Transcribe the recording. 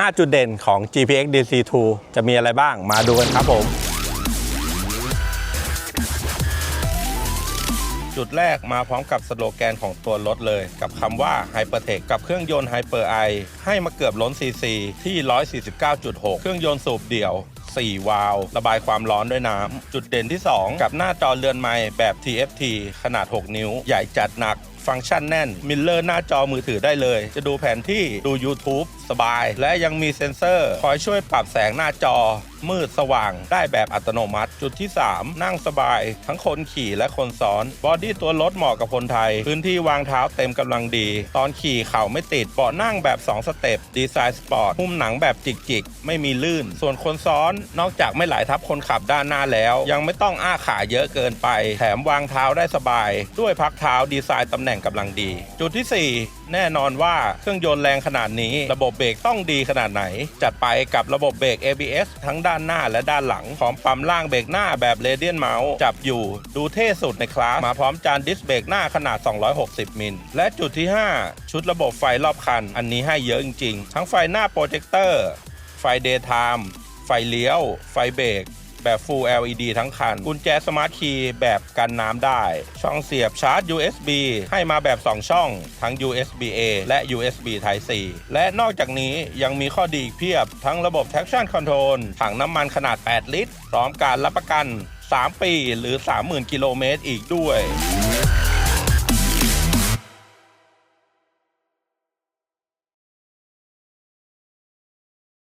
5 จุดเด่นของ GPX DC2 จะมีอะไรบ้างมาดูกันครับผม จุดแรกมาพร้อมกับสโลแกนของตัวรถเลย กับคำว่า Hypertech กับเครื่องยนต์ Hyper i ให้มาเกือบล้น cc ที่ 149.6 เครื่องยนต์สูบเดี่ยว 4 วาล์วระบายความร้อนด้วยน้ำ จุดเด่นที่ 2 กับหน้าจอเรือนไม้แบบ TFT ขนาด 6 นิ้ว ใหญ่จัดหนักฟังก์ชันแน่น มิลเลอร์หน้าจอมือถือได้เลย จะดูแผนที่ดู YouTube สบาย และยังมีเซ็นเซอร์ คอยช่วยปรับแสงหน้าจอ มืดสว่างได้แบบอัตโนมัติ จุดที่ 3 นั่งสบาย ทั้งคนขี่และคนซ้อน บอดี้ตัวรถเหมาะกับคนไทย พื้นที่วางเท้าเต็มกำลังดี ตอนขี่เข่าไม่ติดเบาะนั่งแบบ 2 สเต็ปดีไซน์สปอร์ตหุ้มหนังแบบจิกๆ ไม่มีลื่น ส่วนคนซ้อนนอกจากไม่ไหลทับคนขับด้านหน้าแล้ว ยังไม่ต้องอ้าขาเยอะเกินไป แถมวางเท้าได้สบาย ด้วยพักเท้าดีไซน์ตำแหน่งกำลังดี จุดที่ 4 แน่นอนว่าเครื่องยนต์แรงขนาดนี้ ระบบเบรกต้องดีขนาดไหน จัดไปกับระบบเบรก ABS ทั้งด้านด้านหน้าและด้านหลัง พร้อมปั๊มล่างเบรกหน้าแบบเรเดียนเมาส์จับอยู่ดูเท่สุดในคลาส มาพร้อมจานดิสเบรกหน้าขนาด 260 มิล และจุดที่ 5 ชุดระบบไฟรอบคัน อันนี้ให้เยอะจริงๆ ทั้งไฟหน้าโปรเจคเตอร์ ไฟเดย์ไทม์ไฟเลี้ยว ไฟเบรก แบบ Full LED ทั้งคัน กุญแจสมาร์ทคีย์แบบกันน้ำได้ ช่องเสียบชาร์จ USB ให้มาแบบ 2 ช่อง ทั้ง USB A และ USB Type C และนอกจากนี้ยังมีข้อดีอีกเพียบ ทั้งระบบ traction control ถังน้ำมันขนาด 8 ลิตร พร้อมการรับประกัน 3 ปีหรือ 30,000 กิโลเมตรอีกด้วย